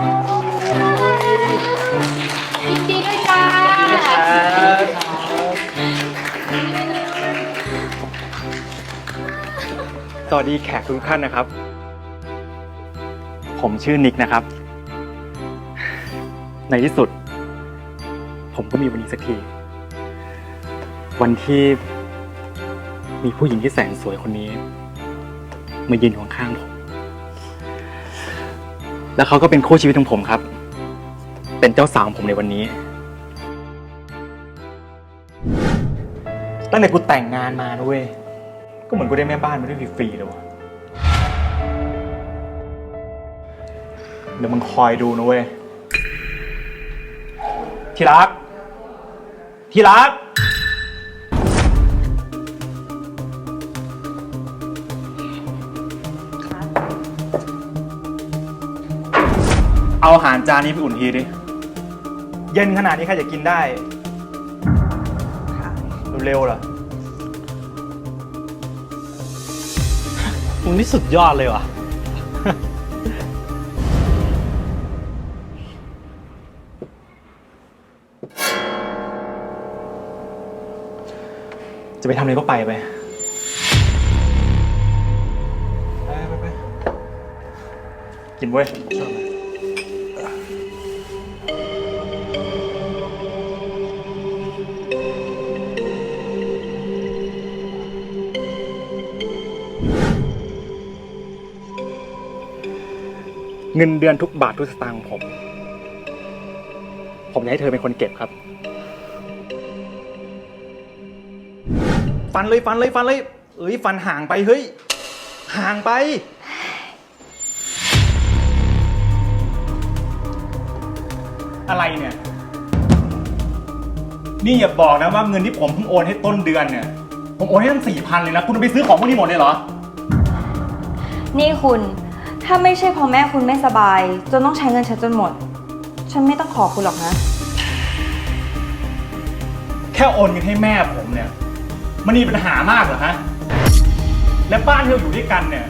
ยินดีด้วยจ้าสวัสดีแขกทุกท่านนะครับ ผมชื่อนิกนะครับ ในที่สุด ผมก็มีวันนี้สักที วันที่มีผู้หญิงที่แสนสวยคนนี้ มายืนข้างๆผม แล้วเขาก็เป็นคู่ชีวิตของผมครับ เป็นเจ้าสาวของผมในวันนี้ ตั้งแต่กูแต่งงานมานะเว้ย ก็เหมือนกูได้แม่บ้านมาด้วยฟรีๆเลยวะเดี๋ยวมึงคอยดูนะเว้ย ที่รัก ที่รัก เอาอาหารจานนี้ไปอุ่นทีดิ เย็นขนาดนี้ใครจะกินได้ เร็วๆเหรอ มึงนี่สุดยอดเลยว่ะ จะไปทำอะไรก็ไปไป ไปไปไปกินเว้ย เงินเดือนทุกบาททุกสตางค์ของผม ผมอยากให้เธอเป็นคนเก็บครับ ฟันเลยฟันเลยฟันเลย เอ้ยฟันห่างไปเฮ้ย ห่างไป อะไรเนี่ย นี่อย่าบอกนะว่าเงินที่ผมเพิ่งโอนให้ต้นเดือนเนี่ย ผมโอนให้ตั้งสี่พันเลยนะ คุณเอาไปซื้อของพวกนี้หมดเลยเหรอ นี่คุณ ถ้าไม่ใช่เพราะแม่คุณไม่สบาย จนต้องใช้เงินฉันจนหมด ฉันไม่ต้องขอคุณหรอกนะ แค่โอนเงินให้แม่ผมเนี่ย มันมีปัญหามากเหรอฮะ และบ้านที่เราอยู่ด้วยกันเนี่ย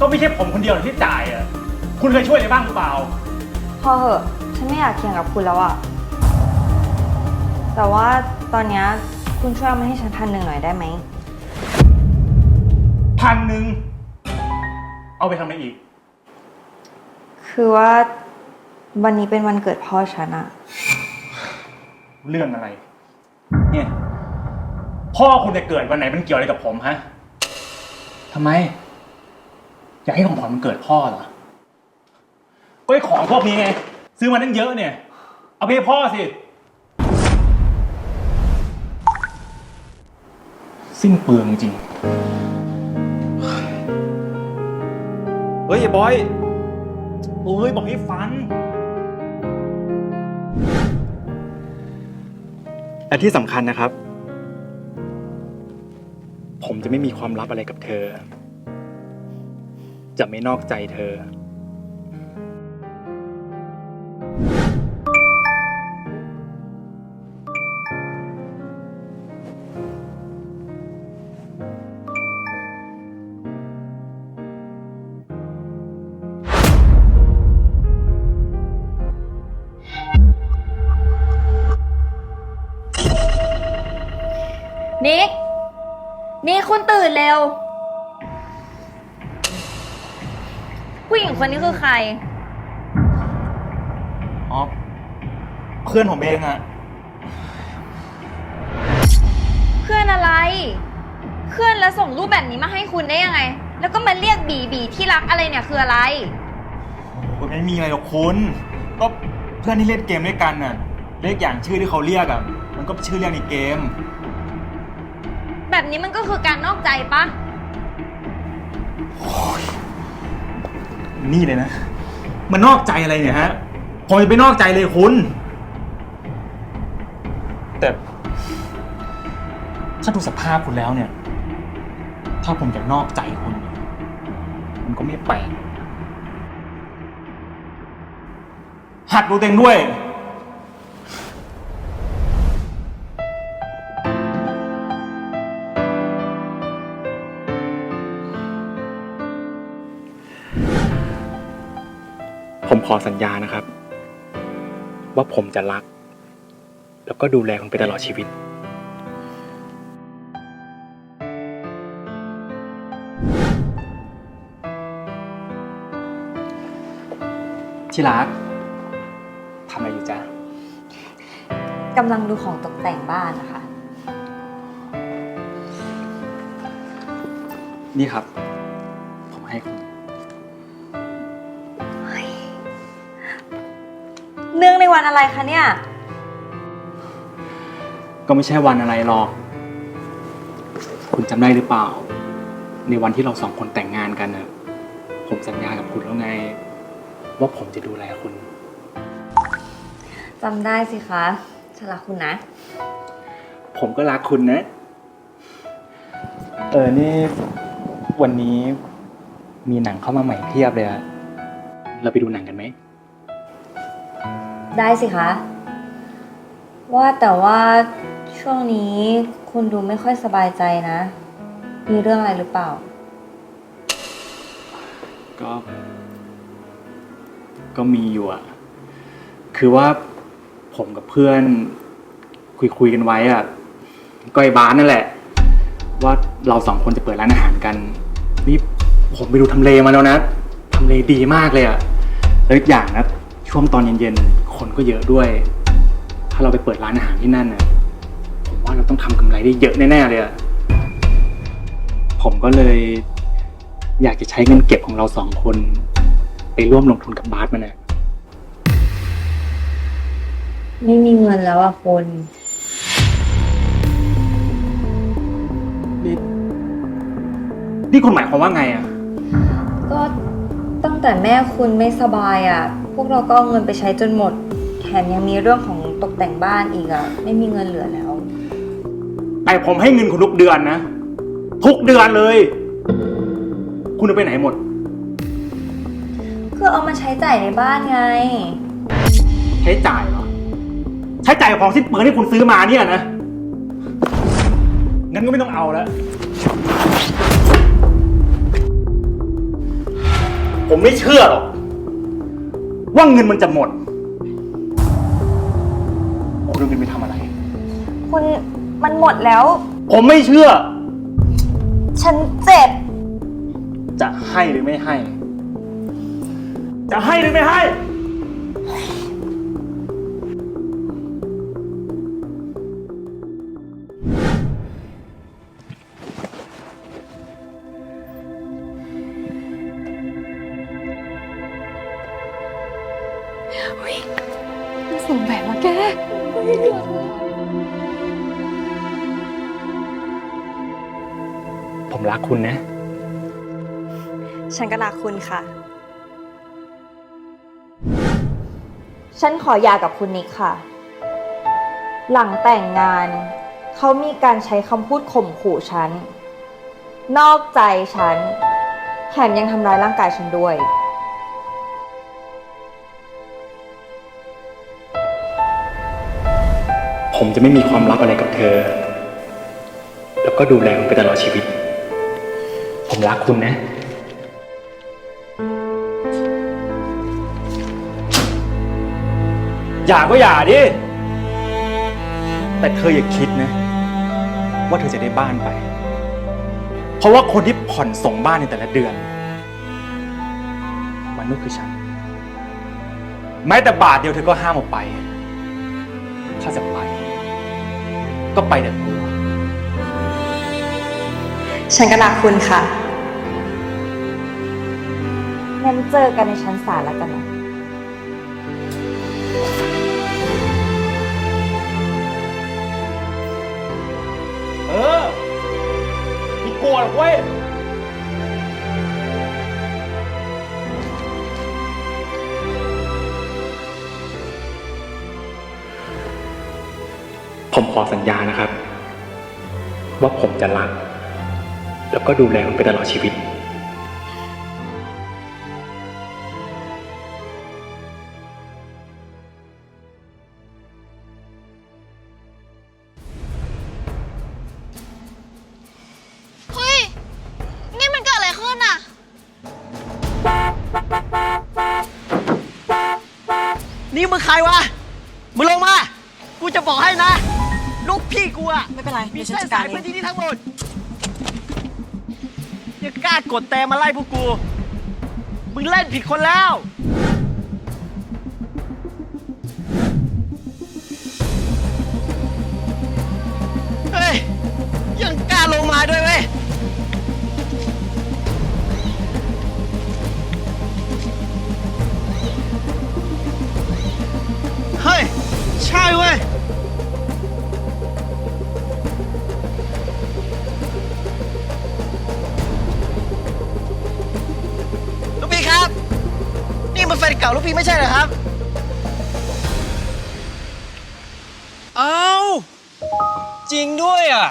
ก็ไม่ใช่ผมคนเดียวที่จ่ายอะ คุณเคยช่วยอะไรบ้างหรือเปล่า พอเหอะ ฉันไม่อยากเคียงกับคุณแล้วอะแต่ว่าตอนเนี้ยคุณช่วยเอามาให้ฉันพันหนึ่งหน่อยได้ไหม พันหนึ่ง เอาไปทำอะไรอีก คือว่าวันนี้เป็นวันเกิดพ่อฉันอะเรื่องอะไร เนี่ย พ่อคุณจะเกิดวันไหนมันเกี่ยวอะไรกับผมฮะทำไม อยากให้ของขวัญมันเกิดพ่อเหรอ ก็ไอ้ของพวกนี้ไงซื้อมาตั้งเยอะเนี่ย เอาไปให้พ่อสิ สิ้นเปลืองจริง เฮ้ยไอ้บอย โอ้ยบอกให้ฟันและที่สำคัญนะครับ ผมจะไม่มีความลับอะไรกับเธอ จะไม่นอกใจเธอ คนนี้คือใคร อ๋อเพื่อนผมเองอะเพื่อนอะไร เพื่อนแล้วส่งรูปแบบนี้มาให้คุณได้ยังไง แล้วก็มาเรียกบีบีที่รักอะไรเนี่ยคืออะไร ผมไม่มีอะไรหรอกคุณก็เพื่อนที่เล่นเกมด้วยกันน่ะเรียกอย่างชื่อที่เขาเรียกอะมันก็ชื่อเรียกในเกม แบบนี้มันก็คือการนอกใจปะ นี่เลยนะ มันนอกใจอะไรเนี่ยฮะผมจะไปนอกใจเลยคุณ แต่ถ้าดูสภาพคุณแล้วเนี่ย ถ้าผมจะนอกใจคุณ มันก็ไม่แปลกหัดดูตัวเองด้วย ขอสัญญานะครับ ว่าผมจะรัก แล้วก็ดูแลคุณไปตลอดชีวิต ที่รักทำอะไรอยู่จ๊ะ กำลังดูของตกแต่งบ้านนะคะ นี่ครับ ผมให้คุณ เนื่องในวันอะไรคะเนี่ย ก็ไม่ใช่วันอะไรหรอก คุณจำได้หรือเปล่า ในวันที่เราสองคนแต่งงานกันนะผมสัญญากับคุณแล้วไง ว่าผมจะดูแลคุณ จำได้สิคะฉันรักคุณนะ ผมก็รักคุณนะ เออนี่ วันนี้มีหนังเข้ามาใหม่เพียบเลยอะเราไปดูหนังกันไหม ได้สิคะ ว่าแต่ว่าช่วงนี้คุณดูไม่ค่อยสบายใจนะ มีเรื่องอะไรหรือเปล่า ก็ ก็มีอยู่อะคือว่าผมกับเพื่อน คุยคุยกันไว้อะก็ไอ้บ้านนั่นแหละ ว่าเราสองคนจะเปิดร้านอาหารกัน นี่ผมไปดูทำเลมาแล้วนะทำเลดีมากเลยอะแล้วอีกอย่างนะ ช่วงตอนเย็นๆ คนก็เยอะด้วย ถ้าเราไปเปิดร้านอาหารที่นั่นนะผมว่าเราต้องทำกำไรได้เยอะแน่ๆเลยอะผมก็เลยอยากจะใช้เงินเก็บของเราสองคน ไปร่วมลงทุนกับบาสมันนะไม่มีเงินแล้วอะคุณนี่นี่คุณหมายความว่าไงอะก็ตั้งแต่แม่คุณไม่สบายอะ พวกเราก็เอาเงินไปใช้จนหมด แถมยังมีเรื่องของตกแต่งบ้านอีกอะไม่มีเงินเหลือแล้ว แต่ผมให้เงินคุณทุกเดือนนะ ทุกเดือนเลย คุณเอาไปไหนหมด คือเอามาใช้จ่ายในบ้านไง ใช้จ่ายเหรอ ใช้จ่ายของสิ้นเปลืองที่คุณซื้อมาเนี่ยนะ งั้นก็ไม่ต้องเอาแล้ว ผมไม่เชื่อหรอก ว่าเงินมันจะหมด คุณเอาเงินไปทำอะไร คุณมันหมดแล้ว ผมไม่เชื่อ ฉันเจ็บ จะให้หรือไม่ให้ จะให้หรือไม่ให้ คุณนะ ฉันก็รักคุณค่ะ ฉันขอหย่ากับคุณนิกค่ะ หลังแต่งงานเขามีการใช้คำพูดข่มขู่ฉัน นอกใจฉัน แถมยังทำร้ายร่างกายฉันด้วย ผมจะไม่มีความลับอะไรกับเธอ แล้วก็ดูแลคุณไปตลอดชีวิต ผมรักคุณนะ อย่าก็อย่าดิ แต่เธออย่าคิดนะ ว่าเธอจะได้บ้านไป เพราะว่าคนที่ผ่อนส่งบ้านในแต่ละเดือน มันก็คือฉัน แม้แต่บาทเดียวเธอก็ห้ามออกไป ถ้าจะไป ก็ไปแต่ตัว ฉันก็รักคุณค่ะ งั้นเจอกันในชั้นศาลแล้วกันนะ เออมีโกรธเว้ย ผมขอสัญญานะครับ ว่าผมจะรัก แล้วก็ดูแลคุณไปตลอดชีวิต กดแต่มาไล่พวกกู มึงเล่นผิดคนแล้ว พี่ไม่ใช่เหรอครับ เอ้าจริงด้วยอะ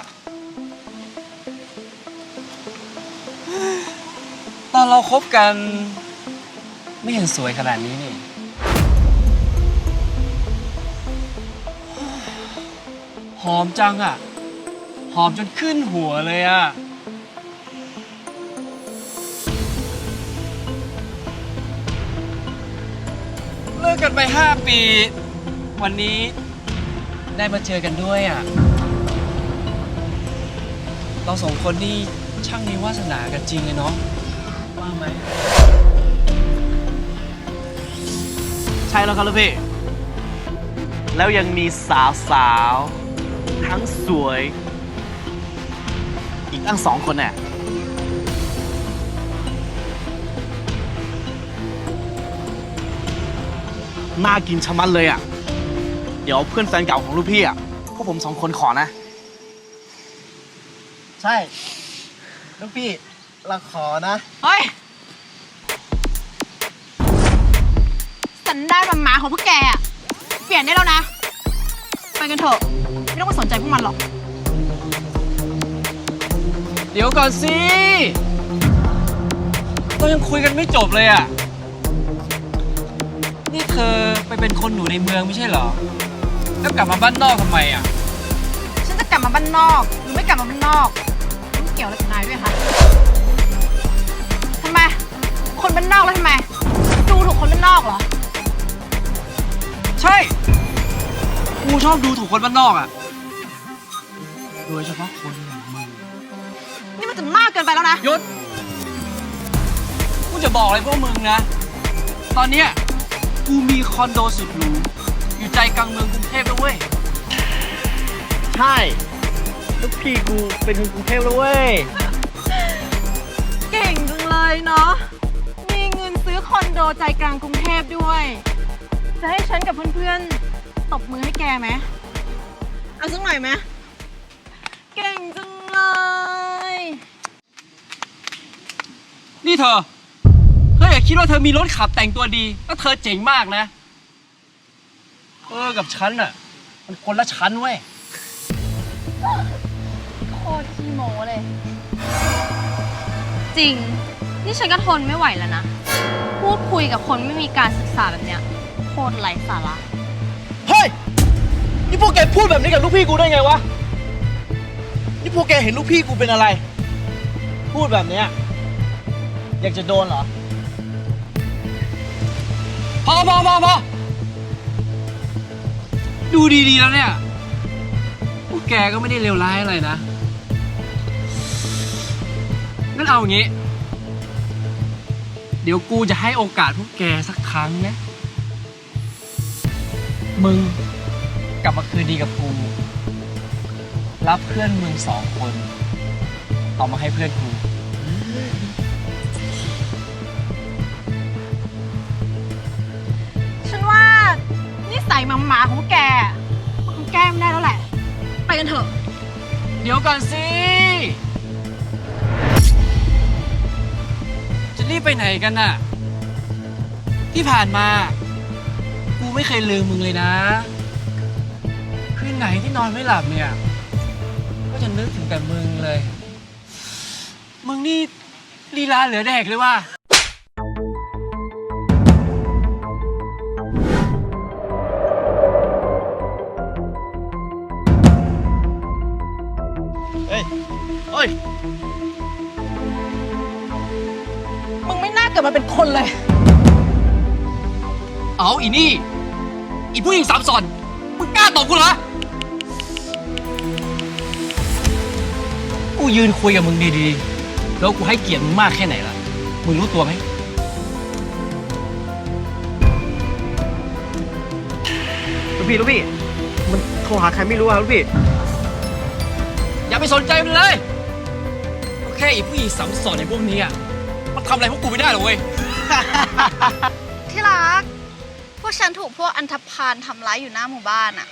ตอนเราคบกัน ไม่เห็นสวยขนาดนี้นี่ หอมจังอะ หอมจนขึ้นหัวเลยอะ กกันไป 5 ปี วันนี้ได้มาเจอกันด้วยอะ เราสองคนนี่ช่างมีวาสนากันจริงเลยเนาะว่าไหม ใช่แล้วครับลูกพี่ แล้วยังมีสาวสาวๆทั้งสวย อีกตั้งสองคนน่ะ น่ากินชะมัดเลยอะ เดี๋ยวเพื่อนแฟนเก่าของลูกพี่อะ พวกผมสองคนขอนะ ใช่ ลูกพี่ เราขอนะ เฮ้ย สันดานหมาๆของพวกแกอะเปลี่ยนได้แล้วนะ ไปกันเถอะ ไม่ต้องมาสนใจพวกมันหรอก เดี๋ยวก่อนสิ เรายังคุยกันไม่จบเลยอะ นี่เธอไปเป็นคนหนูในเมืองไม่ใช่เหรอ แล้วกลับมาบ้านนอกทำไมอะ ฉันจะกลับมาบ้านนอกหรือไม่กลับมาบ้านนอกมันเกี่ยวอะไรกับนายด้วยคะทำไม คนบ้านนอกแล้วทำไม ดูถูกคนบ้านนอกเหรอ ใช่ กูชอบดูถูกคนบ้านนอกอะ โดยเฉพาะคนอย่างมึงนี่มันจะมากเกินไปแล้วนะ ยศกูจะบอกอะไรพวกมึงนะ ตอนเนี้ย กูมีคอนโดสุดหรูอยู่ใจกลางเมืองกรุงเทพแล้วเว้ย ใช่ลูกพี่กูเป็นคนกรุงเทพแล้วเว้ย เก่งจังเลยเนาะ มีเงินซื้อคอนโดใจกลางกรุงเทพด้วย จะให้ฉันกับเพื่อนๆ ตบมือให้แกไหม เอาสักหน่อยไหม เก่งจังเลย นี่เธอ เธออย่าคิดว่าเธอมีรถขับแต่งตัวดีแล้วเธอเจ๋งมากนะ เออ กับฉันอะ มันคนละชั้นเว้ย โคตรขี้โมเลย จริง นี่ฉันก็ทนไม่ไหวแล้วนะ พูดคุยกับคนไม่มีการศึกษาแบบเนี้ยโคตรไร้สาระ เฮ้ย นี่พวกแกพูดแบบนี้กับลูกพี่กูได้ไงวะ นี่พวกแกเห็นลูกพี่กูเป็นอะไร พูดแบบเนี้ยอยากจะโดนเหรอ พอพอพอพอดูดีๆแล้วเนี่ยพวกแกก็ไม่ได้เลวร้ายอะไรนะงั้นเอาอย่างงี้ เดี๋ยวกูจะให้โอกาสพวกแกสักครั้งนะ มึงกลับมาคืนดีกับกู รับเพื่อนมึงสองคน เอามาให้เพื่อนกู นว่านิสัยหมาๆของพวกแกมันคงแก้ไม่ได้แล้วแหละ ไปกันเถอะ เดี๋ยวก่อนสิ จะรีบไปไหนกันน่ะ ที่ผ่านมา กูไม่เคยลืมมึงเลยนะ คืนไหนที่นอนไม่หลับเนี่ย ก็จะนึกถึงแต่มึงเลย มึงนี่ลีลาเหลือแดกเลยว่ะ เกิดมาเป็นคนเลย เอาอีนี่ อีผู้หญิงสามสอน มึงกล้าตบกูเหรอ กูยืนคุยกับมึงดีๆ แล้วกูให้เกียรติมึงมากแค่ไหนล่ะ มึงรู้ตัวไหม ลูกพี่ลูกพี่ มันโทรหาใครไม่รู้อะลูกพี่ อย่าไปสนใจมันเลยก็แค่อีผู้หญิงสามสอนในพวกนี้อะมัน ทำอะไรพวกกูไม่ได้หรอกเว้ย ที่รัก พวกฉันถูกพวกอันธพาลทำร้ายอยู่หน้าหมู่บ้านอะ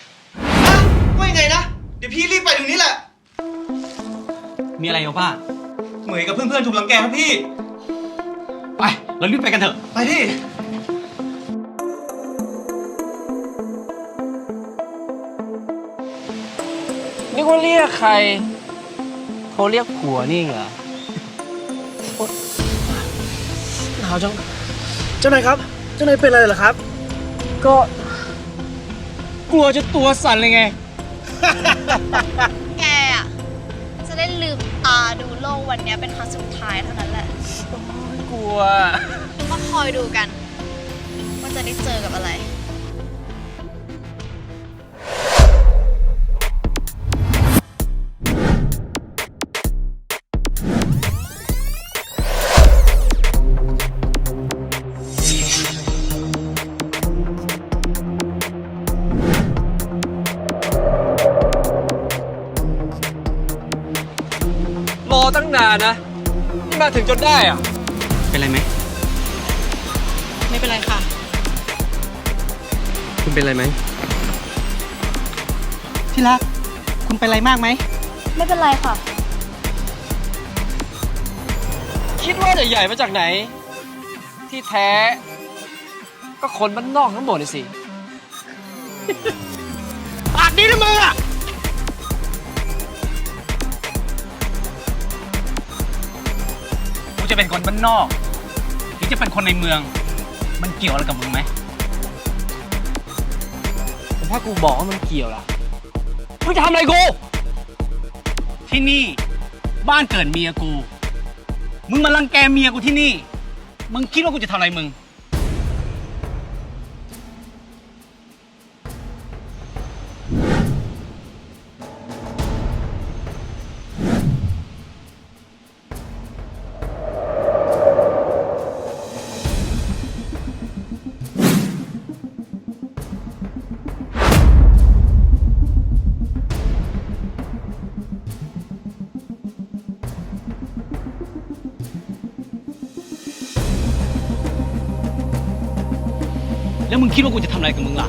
ว่ายังไงนะ เดี๋ยวพี่รีบไปตรงนี้แหละ มีอะไรเหรอป้า เหมยกับเพื่อนๆถูกลังแกครับพี่ ไปเรารีบไปกันเถอะ ไปดินึกว่าเรียกใครเขาเรียกผัวนี่เหรอ หนาวจังเจ้านายครับ เจ้านายเป็นอะไรเหรอครับ ก็กลัวจะตัวสั่นเลยไง แกอะจะได้ลืมตาดูโลกวันเนี้ยเป็นครั้งสุดท้ายเท่านั้นแหละกลัว มาคอยดูกัน ว่าจะได้เจอกับอะไรรานนะ นี่มาถึงจนได้อะเป็นไรไหม ไม่เป็นไรค่ะ คุณเป็นไรไหม ที่รัก คุณเป็นอะไรมากไหม ไม่เป็นไรค่ะ คิดว่าจะใหญ่มาจากไหน ที่แท้ ก็คนบ้านนอกทั้งหมดเลยสิ ปากดีนะมึงอะ จะเป็นคนบ้านนอก หรือจะเป็นคนในเมือง มันเกี่ยวอะไรกับมึงไหมผมถ้ากูบอกว่ามันเกี่ยวล่ะมึงจะทำอะไรกู ที่นี่บ้านเกิดเมียกู มึงมารังแกเมียกูที่นี่ มึงคิดว่ากูจะทำอะไรมึง คิดว่ากูจะทำอะไรกับมึงล่ะ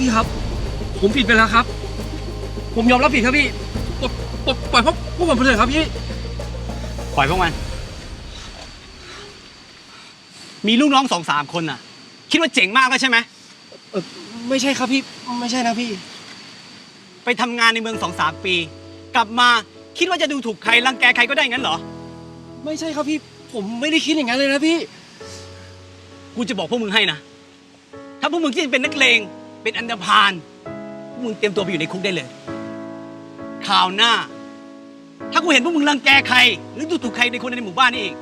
พี่ครับ ผมผิดไปแล้วครับ ผมยอมรับผิดครับพี่ปล่อยปล่อยปล่อยพวกพวกผมไปเลยครับพี่ ปล่อยพวกมัน มีลูกน้องสองสามคนน่ะ คิดว่าเจ๋งมากแล้วใช่ไหมเออไม่ใช่ครับพี่ไม่ใช่นะพี่ ไปทำงานในเมืองสองสามปี กลับมาคิดว่าจะดูถูกใครรังแกใครก็ได้งั้นเหรอ ไม่ใช่ครับพี่ ผมไม่ได้คิดอย่างนั้นเลยนะพี่ กูจะบอกพวกมึงให้นะ ถ้าพวกมึงที่จะเป็นนักเลง เป็นอันดพาลพวกมึงเตรียมตัวไปอยู่ในคุกได้เลยข่าวหน้า ถ้ากูเห็นพวกมึงรังแกใคร หรือดูถูกใครในคนในหมู่บ้านนี่อีก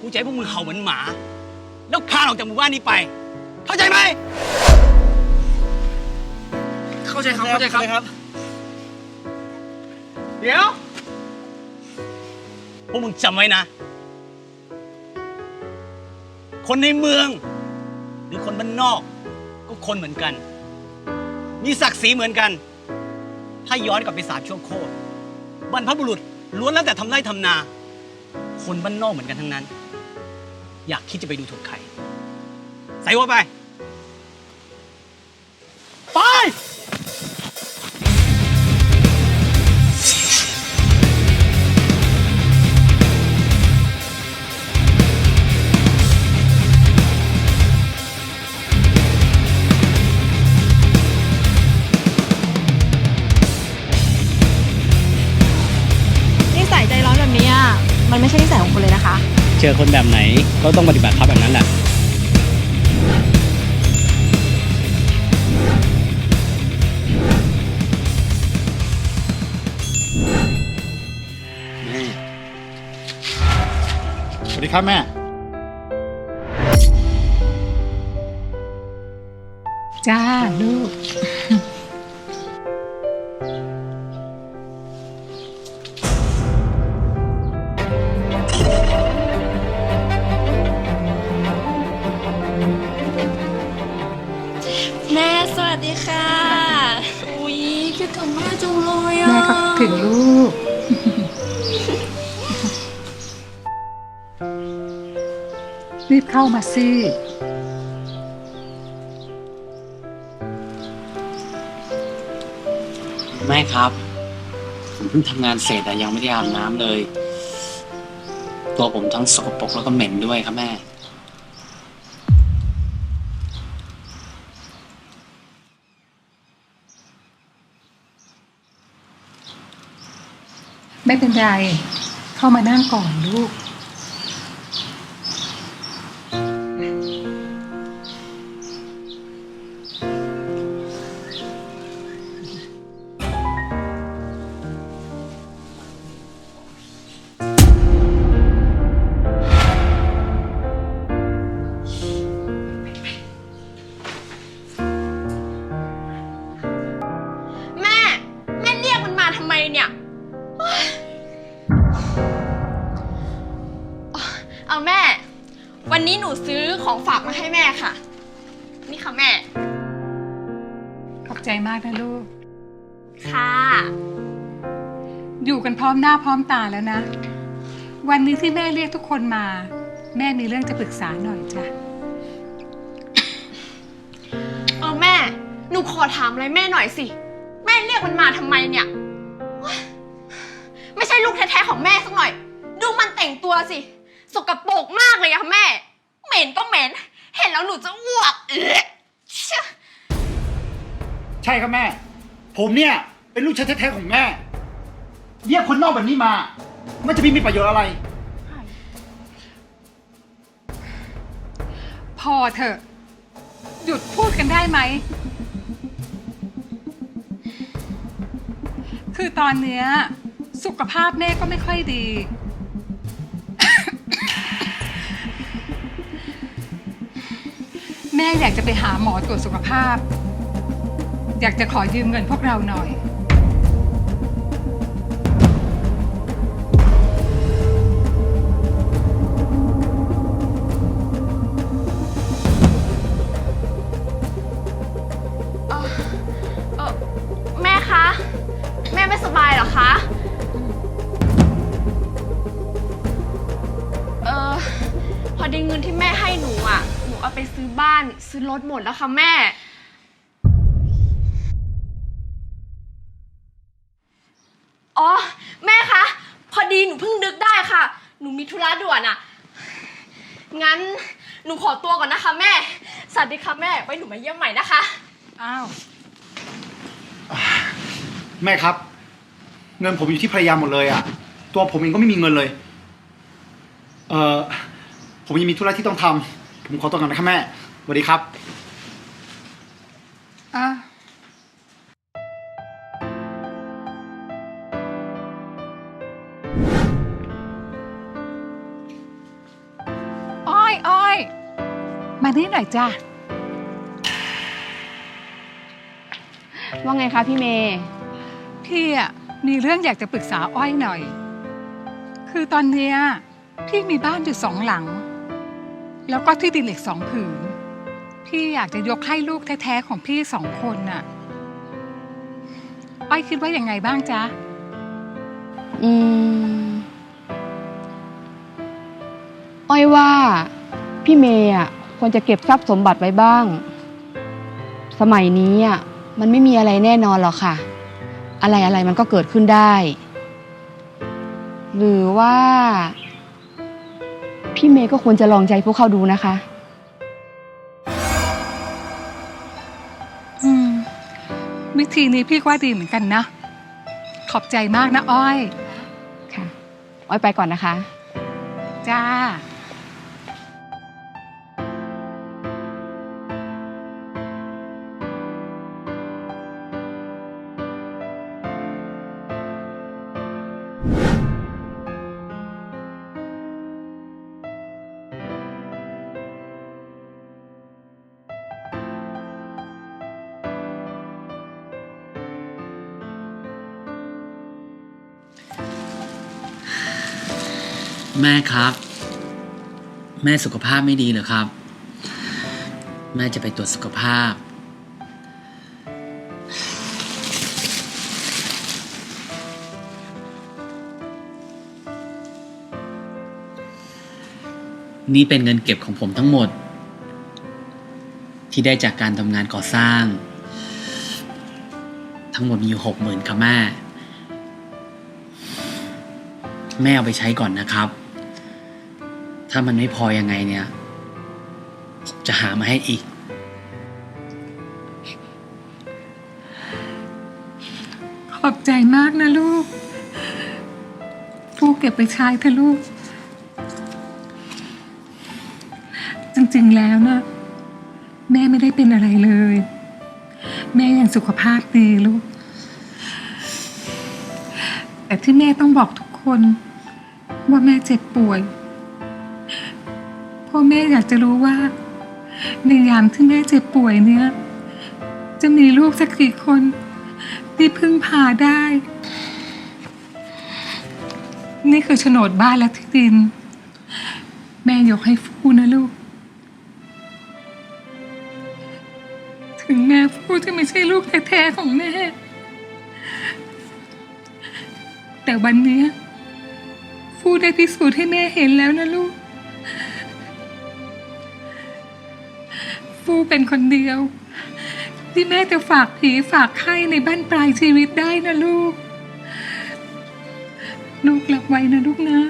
กูจะให้พวกมึงเห่าเหมือนหมา แล้วคลานออกจากหมู่บ้านนี้ไป เข้าใจไหม เข้าใจครับ เข้าใจครับ เดี๋ยว พวกมึงจำไว้นะ คนในเมือง หรือคนบ้านนอก ก็คนเหมือนกัน มีศักดิ์ศรีเหมือนกัน ถ้าย้อนกลับไปสามช่วงโคตรบรรพบุรุษล้วนแล้วแต่ทำไร่ทำนา คนบ้านนอกเหมือนกันทั้งนั้น อยากคิดจะไปดูถูกใคร ใส่หัวไป ไป นิสัยใจร้อนแบบนี้อะมันไม่ใช่นิสัยของคุณเลยนะคะ เจอคนแบบไหนก็ต้องปฏิบัติครับแบบนั้นแหละ ครับแม่ จ้าลูก เข้ามาสิแม่ครับ ผมเพิ่งทำงานเสร็จแต่ยังไม่ได้อาบน้ำเลย ตัวผมทั้งสกปรกแล้วก็เหม็นด้วยครับแม่ ไม่เป็นไร เข้ามานั่งก่อนลูก วันนี้หนูซื้อของฝากมาให้แม่ค่ะ นี่ค่ะแม่ ขอบใจมากนะลูก ค่ะ อยู่กันพร้อมหน้าพร้อมตาแล้วนะ วันนี้ที่แม่เรียกทุกคนมา แม่มีเรื่องจะปรึกษาหน่อยจ้ะ เออแม่ หนูขอถามอะไรแม่หน่อยสิ แม่เรียกมันมาทำไมเนี่ยโอ๊ยไม่ใช่ลูกแท้ๆของแม่สักหน่อย ดูมันแต่งตัวสิ สกปรกมากเลยอะแม่ เหม็นก็เหม็น เห็นแล้วหนูจะอ้วกเอ๊ะเชี่ยใช่ครับแม่ ผมเนี่ยเป็นลูกชายแท้ๆของแม่ เรียกคนนอกแบบนี้มา มันจะมีมีประโยชน์อะไร พอเถอะ หยุดพูดกันได้ไหม คือตอนเนี้ยสุขภาพแม่ก็ไม่ค่อยดี ม่อยากจะไปหาหมอตรวจสุขภาพ อยากจะขอยืมเงินพวกเราหน่อย รถหมดแล้วค่ะแม่ อ๋อ แม่คะ พอดีหนูเพิ่งนึกได้ค่ะ หนูมีธุระด่วนอะงั้นหนูขอตัวก่อนนะคะ แม่ สวัสดีค่ะแม่ ไว้หนูมาเยี่ยมใหม่นะคะ อ้าว แม่ครับ เงินผมอยู่ที่ภรรยาหมดเลยอะตัวผมเองก็ไม่มีเงินเลย เออผมยังมีธุระที่ต้องทำผมขอตัวก่อนนะครับแม่ สวัสดีครับ อะอ้อยอ้อยมานี่หน่อยจ้ะ ว่าไงคะพี่เมย์พี่อะมีเรื่องอยากจะปรึกษาอ้อยหน่อย คือตอนเนี้ยพี่มีบ้านอยู่สองหลัง แล้วก็ที่ดินเหล็กสองผืน พี่อยากจะยกให้ลูกแท้ๆของพี่สองคนน่ะ อ้อยคิดว่าอยังไงบ้างจ๊ะ อืม อ้อยว่า พี่เมย์อะควรจะเก็บทรัพย์สมบัติไว้บ้าง สมัยนี้อะมันไม่มีอะไรแน่นอนหรอกค่ะ อะไรอะไรมันก็เกิดขึ้นได้ หรือว่า พี่เมย์ก็ควรจะลองใจพวกเขาดูนะคะ ธีนี้พี่ว่าดีเหมือนกันนะ ขอบใจมากนะอ้อย ค่ะ อ้อยไปก่อนนะคะ จ้า แม่ครับ แม่สุขภาพไม่ดีเหรอครับ แม่จะไปตรวจสุขภาพ นี่เป็นเงินเก็บของผมทั้งหมด ที่ได้จากการทำงานก่อสร้าง ทั้งหมดมีอยู่หกหมื่นครับแม่แม่เอาไปใช้ก่อนนะครับ ถ้ามันไม่พอยังไงเนี่ยผมจะหามาให้อีก ขอบใจมากนะลูกฟูเก็บไปใช้เถอะลูก จริงๆแล้วนะแม่ไม่ได้เป็นอะไรเลย แม่ยังสุขภาพดีลูก แต่ที่แม่ต้องบอกทุกคน ว่าแม่เจ็บป่วย พราะแม่อยากจะรู้ว่า ในยามที่แม่เจ็บป่วยเนี่ย จะมีลูกสักกี่คน ที่พึ่งพาได้ นี่คือโฉนดบ้านและที่ดิน แม่ยกให้ฟูนะลูก ถึงแม่ฟูจะไม่ใช่ลูกแท้ๆของแม่ แต่วันนี้ฟูได้พิสูจน์ให้แม่เห็นแล้วนะลูก ฟูเป็นคนเดียว ที่แม่จะฝากผีฝากไข้ในบ้านปลายชีวิตได้นะลูก ลูกรับไว้นะลูกนะ